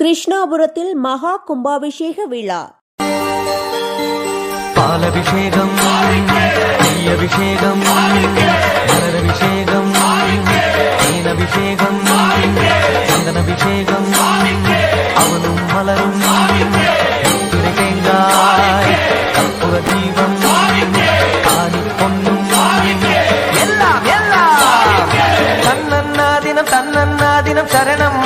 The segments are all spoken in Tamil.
கிருஷ்ணாபுரத்தில் மகா கும்பாபிஷேக விழா. பாலபிஷேகம் அபிஷேகம் மலரபிஷேகம் தேனபிஷேகம் சந்தனபிஷேகம்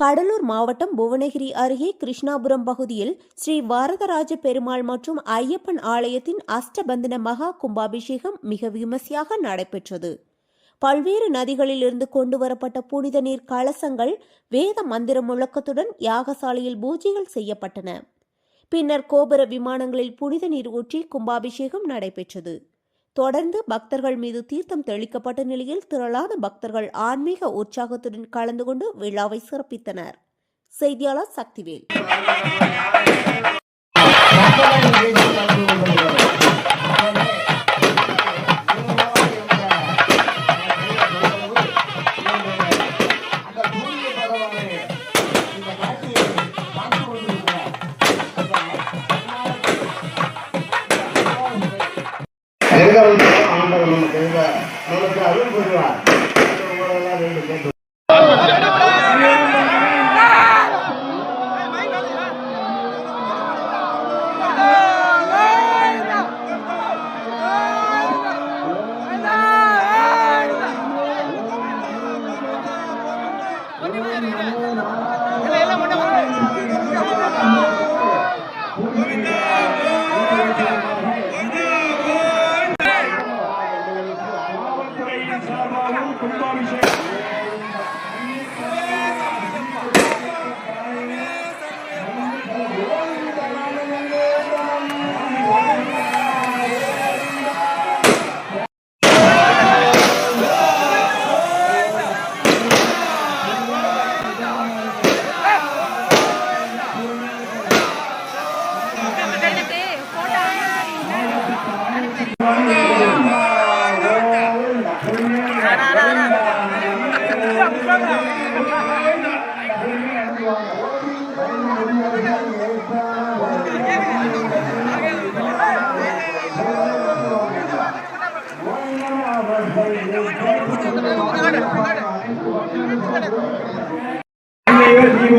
கடலூர் மாவட்டம் புவனகிரி அருகே கிருஷ்ணாபுரம் பகுதியில் ஸ்ரீ வரதராஜ பெருமாள் மற்றும் ஐயப்பன் ஆலயத்தின் அஷ்டபந்தன மகா கும்பாபிஷேகம் மிக விமர்சையாக நடைபெற்றது. பல்வேறு நதிகளிலிருந்து கொண்டு வரப்பட்ட புனித நீர் கலசங்கள் வேத மந்திர முழக்கத்துடன் யாகசாலையில் பூஜைகள் செய்யப்பட்டன. பின்னர் கோபுர விமானங்களில் புனித நீர் ஊற்றி கும்பாபிஷேகம் நடைபெற்றது. தொடர்ந்து பக்தர்கள் மீது தீர்த்தம் தெளிக்கப்பட்ட நிலையில் திரளான பக்தர்கள் ஆன்மீக உற்சாகத்துடன் கலந்து கொண்டு விழாவை சிறப்பித்தனர். செய்தியாளர் சக்திவேல். எங்க ஆண்டவர் நமக்கு நமக்கு அருள் புரிவார். శ్రీనారాయణ సాయిబాబు కుంభాభిషేకం.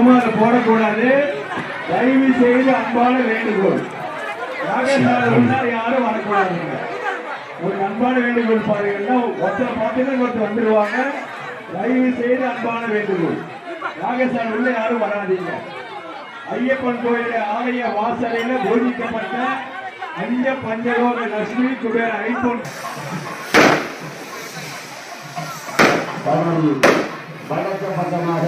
தீபமோ அதை போடக்கூடாது. தயவு செய்து அன்பான வேண்டுகோள். யாகசாலை யாரும் வரக்கூடாது. ஒரு அன்பான வேண்டுகோள் பாருங்கன்னா ஒருத்தர் பார்த்தீங்கன்னா ஒருத்தர் வந்துடுவாங்க தயவு செய்து அன்பான வேண்டுகோள். யாகசாலை உள்ள யாரும் வராதீங்க. ஐயப்பன் கோயில் ஆலய வாசலையில போதிக்கப்பட்ட அஞ்ச பஞ்சலோக லட்சுமி குபேர ஐபோன் வணக்கம் வணக்க பக்கமாக